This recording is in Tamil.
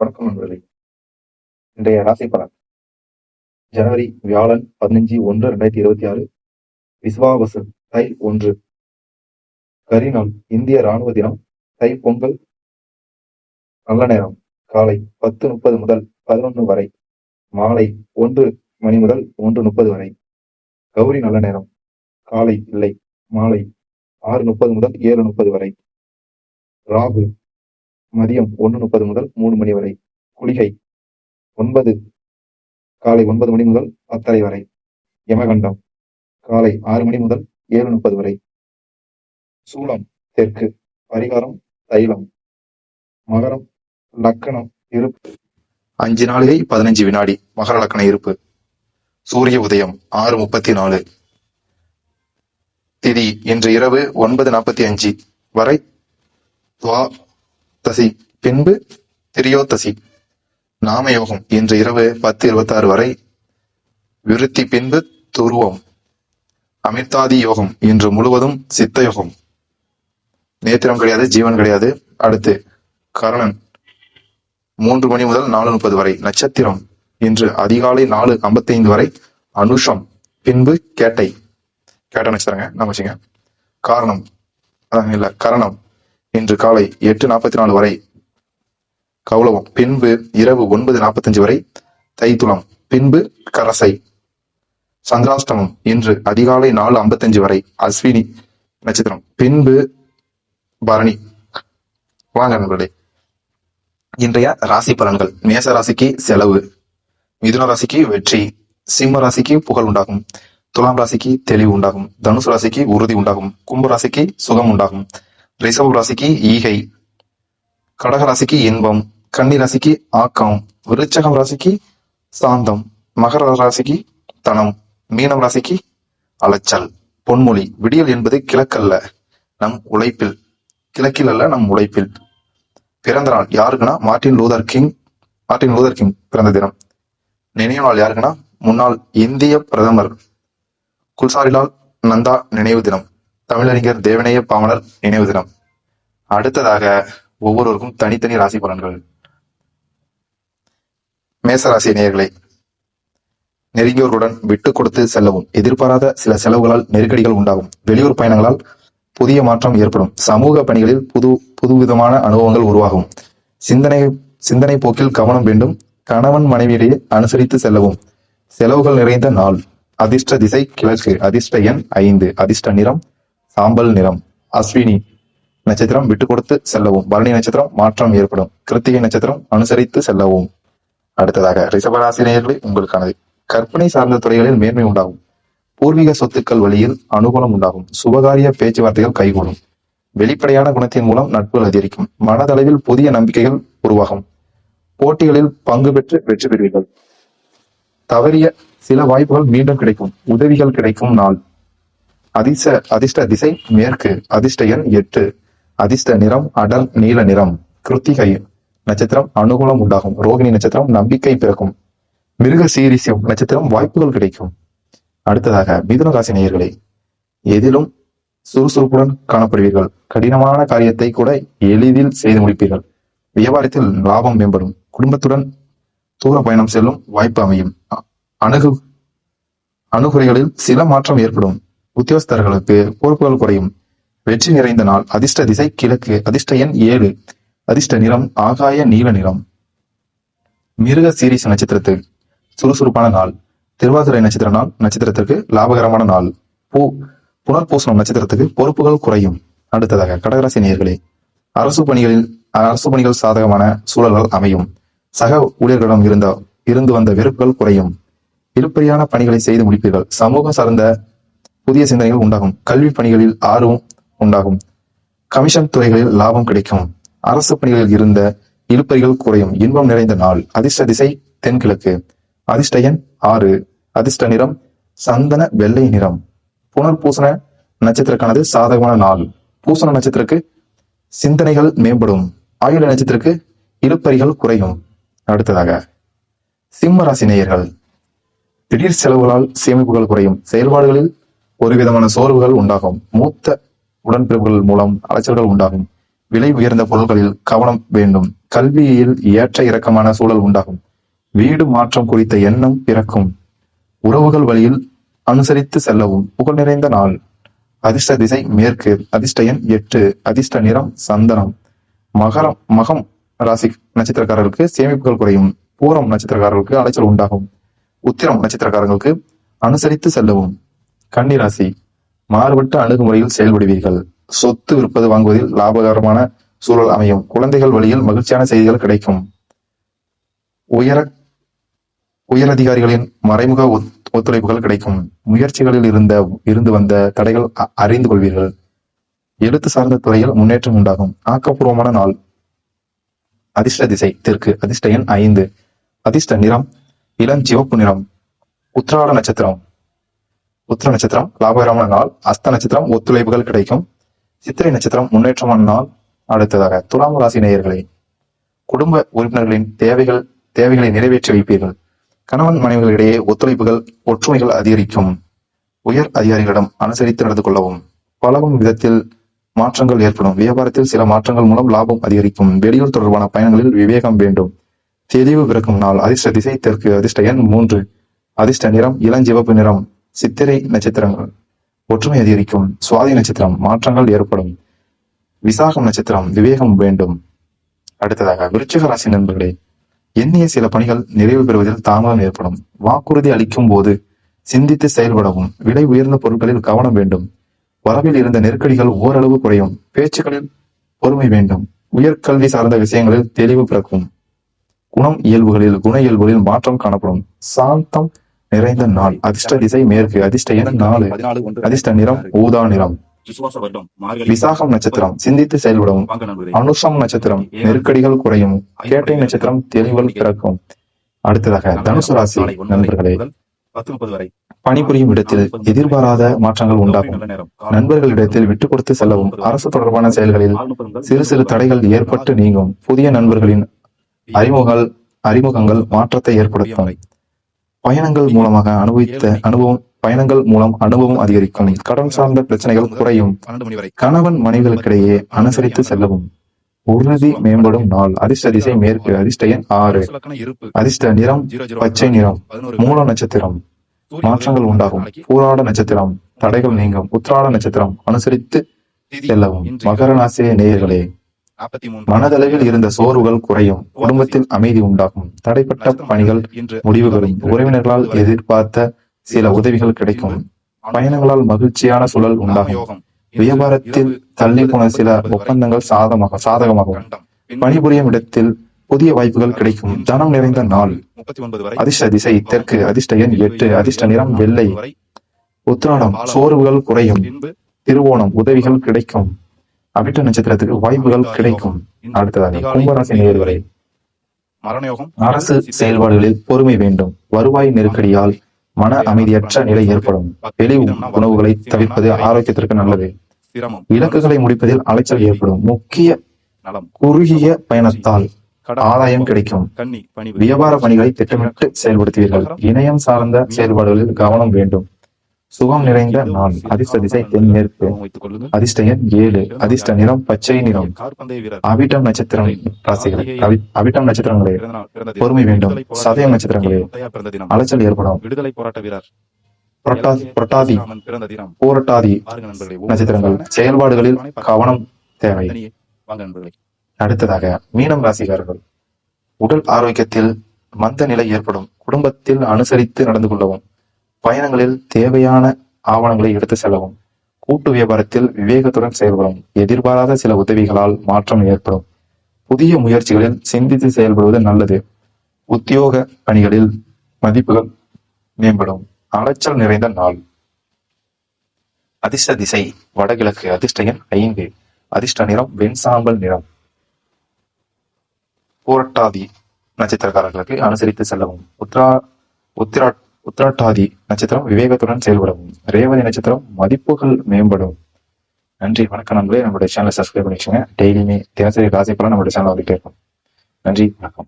வணக்கம் நண்பர்களே இன்றைய ராசி பலன். ஜனவரி வியாழன் பதினஞ்சு ஒன்று ரெண்டாயிரத்தி இருபத்தி ஆறு. விஸ்வாவசு தை ஒன்று. கரிநாள் இந்திய ராணுவ தினம். தை பொங்கல் நல்ல நேரம். காலை பத்து முப்பது முதல் பதினொன்று வரை. மாலை ஒன்று மணி முதல் ஒன்று முப்பது வரை. கௌரி நல்ல நேரம். காலை இல்லை. மாலை ஆறு முப்பது முதல் ஏழு முப்பது வரை. ராகு மதியம் ஒன்று முப்பது முதல் மூணு மணி வரை. குளிகை ஒன்பது காலை ஒன்பது மணி முதல் பத்தரை வரை. யமகண்டம் காலை ஆறு மணி முதல் ஏழு முப்பது வரை. சூளம் தெற்கு பரிகாரம் தைலம் மகரம் லக்கணம் இருப்பு. அஞ்சு நாளிகை பதினஞ்சு வினாடி மகர லக்கண இருப்பு. சூரிய உதயம் ஆறு முப்பத்தி நாலு. திதி இன்று இரவு ஒன்பது நாற்பத்தி அஞ்சு வரை. துவா தசி. பின்பு திரியோதசி நாமயோகம் இன்று இரவு பத்து இருபத்தி ஆறு வரை. விருத்தி பின்பு துருவம். அமிர்தாதி யோகம் இன்று முழுவதும் சித்த யோகம். நேத்திரம் கிடையாது ஜீவன் கிடையாது. அடுத்து கரணன். மூன்று மணி முதல் நாலு முப்பது வரை. நட்சத்திரம். இன்று அதிகாலை நாலு ஐம்பத்தைந்து வரை. அனுஷம். பின்பு கேட்டை. கேட்ட நட்சத்திரங்க நம்ம வச்சுங்க காரணம். அதான் இல்ல கரணம். இன்று காலை எட்டு நாற்பத்தி நாலு வரை கௌளவம் பின்பு இரவு ஒன்பது நாற்பத்தஞ்சு வரை தைத்துளம் பின்பு கரசை. சந்திராஷ்டமம் இன்று அதிகாலை நாலு ஐம்பத்தஞ்சு வரை அஸ்வினி நட்சத்திரம் பின்பு பரணி. வாங்க நண்பர்களே இன்றைய ராசி பலன்கள். மேச ராசிக்கு செலவு மிதுன ராசிக்கு வெற்றி சிம்ம ராசிக்கு புகழ் உண்டாகும் துலாம் ராசிக்கு தெளிவு உண்டாகும் தனுசு ராசிக்கு உறுதி உண்டாகும் கும்ப ராசிக்கு சுகம் உண்டாகும். ரிஷப ராசிக்கு ஈகை. கடக ராசிக்கு இன்பம். கன்னி ராசிக்கு ஆக்கம். விருச்சகம் ராசிக்கு சாந்தம். மகர ராசிக்கு தனம். மீனம் ராசிக்கு அலைச்சல். பொன்மொழி. விடியல் என்பது கிழக்கல்ல நம் உழைப்பில். கிழக்கில் அல்ல நம் உழைப்பில். பிறந்த நாள் யாருக்குன்னா Martin Luther King Martin Luther King பிறந்த தினம். நினைவு நாள் யாருக்குன்னா முன்னாள் இந்திய பிரதமர். குல்சாரிலால் நந்தா நினைவு தினம். தமிழறிஞர் தேவநேய பாவனர் நினைவு தினம். அடுத்ததாக ஒவ்வொருவருக்கும் தனித்தனி ராசி பலன்கள். மேச ராசி நேயர்களை நெருங்கியோருடன் விட்டு கொடுத்து செல்லவும். எதிர்பாராத சில செலவுகளால் நெருக்கடிகள் உண்டாகும். வெளியூர் பயணங்களால் புதிய மாற்றம் ஏற்படும். சமூக பணிகளில் புது புதுவிதமான அனுபவங்கள் உருவாகும். சிந்தனை சிந்தனை போக்கில் கவனம் வேண்டும். கணவன் மனைவியிடையே அனுசரித்து செல்லவும். செலவுகள் நிறைந்த நாள். அதிர்ஷ்ட திசை கிழக்கு. அதிர்ஷ்ட எண் ஐந்து. அதிர்ஷ்ட நிறம் சாம்பல் நிறம். அஸ்வினி நட்சத்திரம் விட்டு கொடுத்து செல்லவும். பரணி நட்சத்திரம் மாற்றம் ஏற்படும். கிருத்திகை நட்சத்திரம் அனுசரித்து செல்லவும். அடுத்ததாக ரிஷபராசினியர்களே உங்களுக்கானது. கற்பனை சார்ந்த துறைகளில் மேன்மை உண்டாகும். பூர்வீக சொத்துக்கள் வழியில் அனுகூலம் உண்டாகும். சுபகாரிய பேச்சுவார்த்தைகள் கைகூடும். வெளிப்படையான குணத்தின் மூலம் நட்புகள் அதிகரிக்கும். மனதளவில் புதிய நம்பிக்கைகள் உருவாகும். போட்டிகளில் பங்கு பெற்று வெற்றி பெறுவீர்கள். தவறிய சில வாய்ப்புகள் மீண்டும் கிடைக்கும். உதவிகள் கிடைக்கும் நாள். அதிர்ஷ்ட அதிர்ஷ்ட திசை மேற்கு. அதிர்ஷ்ட எண் எட்டு. அதிர்ஷ்ட நிறம் அடல் நீல நிறம். கிருத்திகை நட்சத்திரம் அனுகூலம் உண்டாகும். ரோகிணி நட்சத்திரம் நம்பிக்கை பிறக்கும். மிருக சீரிசியம் நட்சத்திரம் வாய்ப்புகள் கிடைக்கும். அடுத்ததாக மிதுன ராசி நேயர்களே எதிலும் சுறுசுறுப்புடன் காணப்படுவீர்கள். கடினமான காரியத்தை கூட எளிதில் செய்து முடிப்பீர்கள். வியாபாரத்தில் லாபம் மேம்படும். குடும்பத்துடன் தூர பயணம் செல்லும் வாய்ப்பு அமையும். அணுகு அணுகுறைகளில் சில மாற்றம் ஏற்படும். உத்தியோகஸ்தர்களுக்கு பொறுப்புகள் குறையும். வெற்றி நிறைந்த நாள். அதிர்ஷ்ட திசை கிழக்கு. அதிர்ஷ்ட எண் ஏழு. அதிர்ஷ்ட நிறம் ஆகாய நீல நிறம். மிருக சீரிஸ் நட்சத்திரத்து. சுறுசுறுப்பான நாள். திருவாதிரை நட்சத்திர நாள். நட்சத்திரத்திற்கு லாபகரமான நாள். பூ. புனர்பூசணம் நட்சத்திரத்துக்கு பொறுப்புகள் குறையும். அடுத்ததாக கடகராசி நேர்களே அரசு பணிகளில் அரசு பணிகள் சாதகமான சூழல்கள் அமையும். சக ஊழியர்களிடம் இருந்த இருந்து வந்த வெறுப்புகள் குறையும். இழுப்பறியான பணிகளை செய்து முடிப்பீர்கள். சமூகம் சார்ந்த புதிய சிந்தனைகள் உண்டாகும். கல்வி பணிகளில் ஆர்வம் உண்டாகும். கமிஷன் துறைகளில் லாபம் கிடைக்கும். அரசு பணிகளில் இருந்த இழுப்பறிகள் குறையும். இன்பம் நிறைந்த நாள். அதிர்ஷ்ட திசை தென்கிழக்கு. அதிர்ஷ்ட எண் ஆறு. அதிர்ஷ்ட நிறம் சந்தன வெள்ளை நிறம். புனர்பூசண நட்சத்திரக்கானது சாதகமான நாள். பூசண நட்சத்திரக்கு சிந்தனைகள் மேம்படும். ஆயுள நட்சத்திரக்கு இழுப்பறிகள் குறையும். அடுத்ததாக சிம்ம ராசி நேயர்கள். திடீர் செலவுகளால் சேமிப்புகள் குறையும். செயல்பாடுகளில் ஒரு விதமான சோர்வுகள் உண்டாகும். மூத்த உடன்பிறப்புகள் மூலம் அலைச்சல்கள் உண்டாகும். விலை உயர்ந்த பொருட்களில் கவனம் வேண்டும். கல்வியில் ஏற்ற இறக்கமான சூழல் உண்டாகும். வீடு மாற்றம் குறித்த எண்ணம் பிறக்கும். உறவுகள் வழியில் அனுசரித்து செல்லவும் புகழ் நிறைந்த நாள். அதிர்ஷ்ட திசை மேற்கு அதிர்ஷ்ட எண் எட்டு அதிர்ஷ்ட நிறம் சந்தனம். மகரம் மகம் ராசி நட்சத்திரக்காரர்களுக்கு சேமிப்புகள் குறையும். பூரம் நட்சத்திரக்காரர்களுக்கு அலைச்சல் உண்டாகும். உத்திரம் நட்சத்திரக்காரர்களுக்கு அனுசரித்து செல்லவும். கன்னிராசி மாறுபட்ட அணுகுமுறையில் செயல்படுவீர்கள். சொத்து விற்பது வாங்குவதில் லாபகரமான சூழல் அமையும். குழந்தைகள் வழியில் மகிழ்ச்சியான செய்திகள் கிடைக்கும். உயர உயரதிகாரிகளின் மறைமுக ஒத்துழைப்புகள் கிடைக்கும். முயற்சிகளில் இருந்த இருந்து வந்த தடைகள் அறிந்து கொள்வீர்கள். எழுத்து சார்ந்த துறையில் முன்னேற்றம் உண்டாகும். ஆக்கப்பூர்வமான நாள். அதிர்ஷ்ட திசை. தெற்கு. அதிர்ஷ்ட எண் ஐந்து. அதிர்ஷ்ட நிறம். இளஞ்சிவப்பு நிறம். உத்திராட நட்சத்திரம். உத்திர நட்சத்திரம் லாபகரமான நாள் அஸ்த நட்சத்திரம் ஒத்துழைப்புகள் கிடைக்கும். சித்திரை நட்சத்திரம் முன்னேற்றமான நாள். அடுத்ததாக துலாம் ராசி நேயர்களை குடும்ப உறுப்பினர்களின் தேவைகள் தேவைகளை நிறைவேற்றி வைப்பீர்கள். கணவன் மனைவிகளிடையே ஒத்துழைப்புகள் ஒற்றுமைகள் அதிகரிக்கும். உயர் அதிகாரிகளிடம் அனுசரித்து நடந்து கொள்ளவும். பழகும் விதத்தில் மாற்றங்கள் ஏற்படும். வியாபாரத்தில் சில மாற்றங்கள் மூலம் லாபம் அதிகரிக்கும். வெளியூர் தொடர்பான பயணங்களில் விவேகம் வேண்டும். தெளிவு பிறக்கும் நாள். அதிர்ஷ்ட திசை தெற்கு அதிர்ஷ்ட எண் மூன்று. அதிர்ஷ்ட நிறம் இளஞ்சிவப்பு நிறம். சித்திரை நட்சத்திரங்கள். ஒற்றுமை அதிகரிக்கும். சுவாதி நட்சத்திரம் மாற்றங்கள் ஏற்படும். விசாகம் நட்சத்திரம் விவேகம் வேண்டும். அடுத்ததாக விருச்சிக ராசி நண்பர்களே எண்ணிய சில பணிகள் நிறைவு பெறுவதில் தாமதம் ஏற்படும். வாக்குறுதி அளிக்கும் போது சிந்தித்து செயல்படவும் விலை உயர்ந்த பொருட்களில் கவனம் வேண்டும். வரவில் இருந்த நெருக்கடிகள் ஓரளவு குறையும். பேச்சுக்களில் பொறுமை வேண்டும். உயர்கல்வி சார்ந்த விஷயங்களில் தெளிவு பிறக்கும். குணம் இயல்புகளில் குண இயல்புகளில் மாற்றம் காணப்படும். சாந்தம் நிறைந்த நாள். அதிர்ஷ்ட திசை மேற்கு. அதிர்ஷ்ட எண் நாலு. அதிர்ஷ்ட நிறம் ஊதா நிறம். விசாகம் நட்சத்திரம். சிந்தித்து செயல்படவும். அனுஷம் நட்சத்திரம். நெருக்கடிகள் குறையும். கேட்டை நட்சத்திரம் தெளிவல் பிறக்கும். அடுத்ததாக தனுசு ராசி நண்பர்களே. வரை பணிபுரியும் இடத்தில் எதிர்பாராத மாற்றங்கள் உண்டாகும். நண்பர்களிடத்தில் விட்டு கொடுத்து செல்லவும். அரசு தொடர்பான செயல்களில் சிறு சிறு தடைகள் ஏற்பட்டு நீங்கும். புதிய நண்பர்களின் அறிமுகங்கள் அறிமுகங்கள் மாற்றத்தை ஏற்படுத்தும். பயணங்கள் மூலமாக அனுபவித்த அனுபவம் பயணங்கள் மூலம் அனுபவம் அதிகரிக்கும் கடன் சார்ந்த பிரச்சனைகள் குறையும். கணவன் மனைவிகளுக்கிடையே அனுசரித்து செல்லவும். உறுதி மேம்படும் நாள். அதிர்ஷ்ட திசை மேற்கு. அதிர்ஷ்ட எண் ஆறு. அதிர்ஷ்ட நிறம் பச்சை நிறம் மூல நட்சத்திரம். மாற்றங்கள் உண்டாகும். பூராட நட்சத்திரம். தடைகள் நீங்கும். உத்திராட நட்சத்திரம். அனுசரித்து திதி செல்லவும். மகர ராசிய நேயர்களே. நாற்பத்தி மூன்று மனதளவில் இருந்த சோர்வுகள் குறையும். குடும்பத்தில் அமைதி உண்டாகும். தடைப்பட்ட பணிகள் முடிவு பெறும். உறவினர்களால் எதிர்பார்த்த சில உதவிகள் கிடைக்கும். பயணங்களால் மகிழ்ச்சியான சூழல் உண்டாகும். வியாபாரத்தில் தள்ளி போன சில ஒப்பந்தங்கள் சாதமாக சாதகமாகும். பணிபுரியும் இடத்தில் புதிய வாய்ப்புகள் கிடைக்கும். தனம் நிறைந்த நாள். முப்பத்தி ஒன்பது வரை அதிர்ஷ்ட திசை தெற்கு அதிர்ஷ்ட எண் எட்டு அதிர்ஷ்ட நிறம் வெள்ளை. வரை உத்திராடம் சோர்வுகள் குறையும். திருவோணம் உதவிகள் கிடைக்கும். அவிட்ட நட்சத்திரத்துக்கு வாய்ப்புகள் கிடைக்கும். அடுத்ததாக கும்பராசி நேர்வரை. மரணயோகம். அரசு செயல்பாடுகளில் பொறுமை வேண்டும். வருவாய் நெருக்கடியால் மன அமைதியற்ற நிலை ஏற்படும். வெளி உணவுகளை தவிர்ப்பது ஆரோக்கியத்திற்கு நல்லது. இலக்குகளை முடிப்பதில் அலைச்சல் ஏற்படும். முக்கிய நலம். குறுகிய பயணத்தால் ஆதாயம் கிடைக்கும். வியாபார பணிகளை திட்டமிட்டு செயல்படுத்துவீர்கள். இணையம் சார்ந்த செயல்பாடுகளில் கவனம் வேண்டும். சுகம் நிறைந்த நாள் அதிர்ஷ்ட திசை தென்மேற்கு வைத்துக் கொள்ளுங்கள். அதிர்ஷ்ட எண் ஏழு அதிர்ஷ்ட நிறம் பச்சை நிறம். அவிட்டம் நட்சத்திரம். ராசிகளே. அவி- அவிட்டம் நட்சத்திரங்களே. பொறுமை வேண்டும். சதயம் நட்சத்திரங்களே. முத்தையா பிறந்த தினம். அலைச்சல் ஏற்படும். விடுதலை போராட்ட வீரர். புரட்டாதி புரட்டாதி. நட்சத்திரங்கள். செயல்பாடுகளில் கவனம் தேவை. அடுத்ததாக மீனம் ராசிக்காரர்கள். உடல் ஆரோக்கியத்தில் மந்த நிலை ஏற்படும். குடும்பத்தில் அனுசரித்து நடந்து கொள்ளவும். பயணங்களில் தேவையான ஆவணங்களை எடுத்து செல்லவும். கூட்டு வியாபாரத்தில் விவேகத்துடன் செயல்படும். எதிர்பாராத சில உதவிகளால் மாற்றம் ஏற்படும். புதிய முயற்சிகளில் சிந்தித்து செயல்படுவது நல்லது. உத்தியோக பணிகளில் மதிப்புகள் மேம்படும். அலைச்சல் நிறைந்த நாள். அதிர்ஷ்ட திசை வடகிழக்கு அதிர்ஷ்ட எண் ஐந்து. அதிர்ஷ்ட நிறம் வெண்சாம்பல் நிறம். பூரட்டாதி நட்சத்திரக்காரர்களுக்கு அனுசரித்து செல்லவும். உத்ரா உத்திராட் உத்திராட்டாதி நட்சத்திரம் விவேகத்துடன் செயல்படவும். ரேவதி நட்சத்திரம் மதிப்புகள் மேம்படும். நன்றி வணக்கம் நண்பர்களே. நம்மளுடைய சேனலை சப்ஸ்கிரைப் பண்ணிக்கோங்க. டெய்லியுமே தினசரி ராசி பலன் நம்மளுடைய சேனல் வந்துட்டே இருக்கும். நன்றி வணக்கம்.